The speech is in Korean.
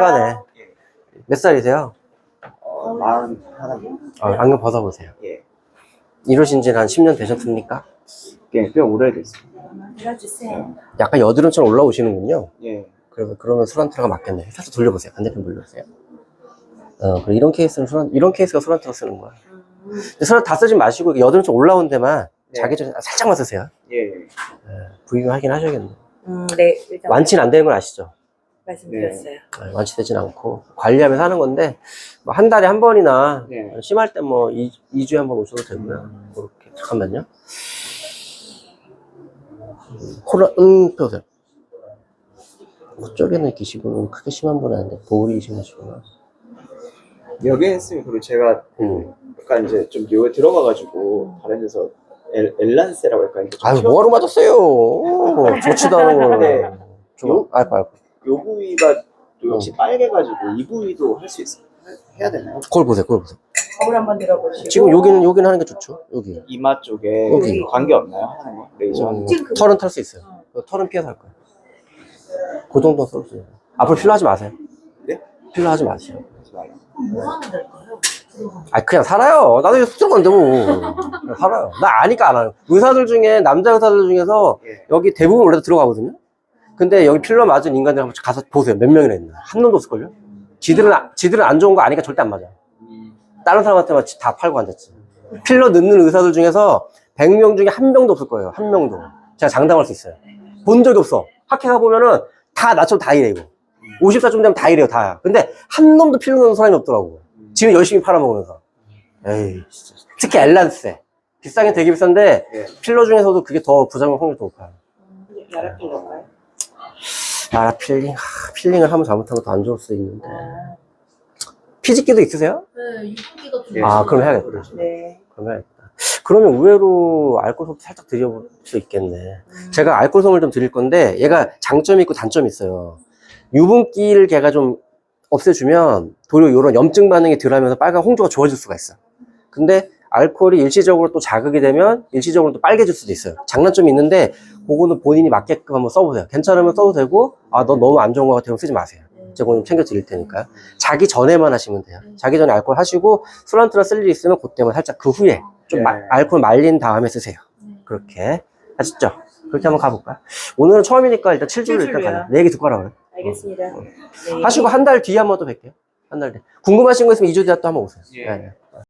시간에. 몇 살이세요? 어, 마흔 하나. 어, 안경 벗어보세요. 예. 이러신 지는 한 10년 되셨습니까? 꽤, 꽤 오래됐습니다. 들어주세요. 약간 여드름처럼 올라오시는군요. 예. 그러면, 그러면 술안테라가 맞겠네요. 살짝 돌려보세요. 반대편 돌려보세요. 어, 그리고 이런 케이스는 술안, 이런 케이스가 술안테라 쓰는 거야. 근데 술안 다 쓰지 마시고 여드름 좀 올라온 데만 네. 자기 전에 살짝만 쓰세요. 예. 부위가 하긴 하셔야겠네. 음, 네, 일단 완치는 안 되는 건 아시죠? 말씀드렸어요. 네, 완치되진 않고 관리하면서 하는 건데 뭐 한 달에 한 번이나 네. 심할 때 뭐 2, 주에 한 번 오셔도 되고요. 그렇게 잠깐만요. 코를 응 펴세요. 그쪽에는 지금 크게 심한 분은 아닌데 볼이 심하시구나. 여기 했으면 그리고 제가 음. 약간 이제 좀 여기 들어가가지고 다른 데서 엘, 엘란세라고 좀 아유 뭐하러 맞았어요? 좋지도 않은 걸. 네. 좀 알고 알고. 요 부위가 또 어. 역시 빨개가지고 이 부위도 할 수 있어요. 해- 해야 되나요? 거울 보세요. 거울 보세요. 거울 한번 들어보시고. 지금 여기는 여기는 하는 게 좋죠. 여기. 이마 쪽에 여기. 관계 없나요? 하는 거? 레이저 하는 음, 거? 그거- 털은 탈 수 있어요. 그 털은 피해서 할 거예요. 그 정도 써주세요. 앞으로 필러 하지 마세요. 네? 필러 하지 마세요. 하지 말라. 뭐 하면 될까요? 아 그냥 살아요. 나도 속 들어간데 뭐. 그냥 살아요. 나 아니까 안 하요. 의사들 중에 남자 의사들 중에서 예. 여기 대부분 원래도 들어가거든요. 근데 여기 필러 맞은 인간들 한번 가서 보세요. 몇 명이나 있나. 한 놈도 없을걸요? 지들은, 아- 지들은 안 좋은 거 아니까 절대 안 맞아. 다른 사람한테만 다 팔고 앉았지. 필러 넣는 의사들 중에서 100명 중에 한 명도 없을 거예요. 한 명도. 제가 장담할 수 있어요. 본 적이 없어. 학회 가보면은 다 나처럼 다 이래, 이거. 50살쯤 되면 다 이래요, 다. 근데 한 놈도 필러 넣는 사람이 없더라고. 지금 열심히 팔아먹으면서. 에이, 진짜. 특히 엘란세. 비싸긴 되게 비싼데, 예. 필러 중에서도 그게 더 부작용 확률이 더 높아요. 여러 필요가요? 아, 필링. 아, 필링을 하면 잘못하면 더안 좋을 수도 있는데. 아, 피지기도 있으세요? 네, 유분기가 좀. 예. 아, 그럼 해야겠다. 네. 그럼 해야겠다. 그러면 의외로 알코올솜 살짝 드려볼 수 있겠네. 음. 제가 알코올솜을 좀 드릴 건데, 얘가 장점이 있고 단점이 있어요. 유분기를 걔가 좀 없애주면, 도리어 이런 염증 반응이 덜 하면서 빨간 홍조가 좋아질 수가 있어. 근데 알코올이 일시적으로 또 자극이 되면 일시적으로 또 빨개질 수도 있어요. 장단점이 있는데, 그거는 본인이 맞게끔 한번 써보세요. 괜찮으면 써도 되고, 아, 너 너무 안 좋은 것 같으면 쓰지 마세요. 제가 오늘 챙겨 드릴 테니까요. 자기 전에만 하시면 돼요. 자기 전에 알코올 하시고, 술안트라 쓸 일이 있으면 그때만 살짝 그 후에 좀 네. 마- 알코올 말린 다음에 쓰세요. 그렇게. 아셨죠? 그렇게 한번 가볼까요? 오늘은 처음이니까 일단 7주를 일단? 가요. 내 얘기 듣고 하라 그래. 알겠습니다. 네. 하시고 한 달 뒤에 한번더 뵐게요. 한 달 뒤에. 궁금하신 거 있으면 2주 뒤에 또 한번 오세요. 예. 네, 네.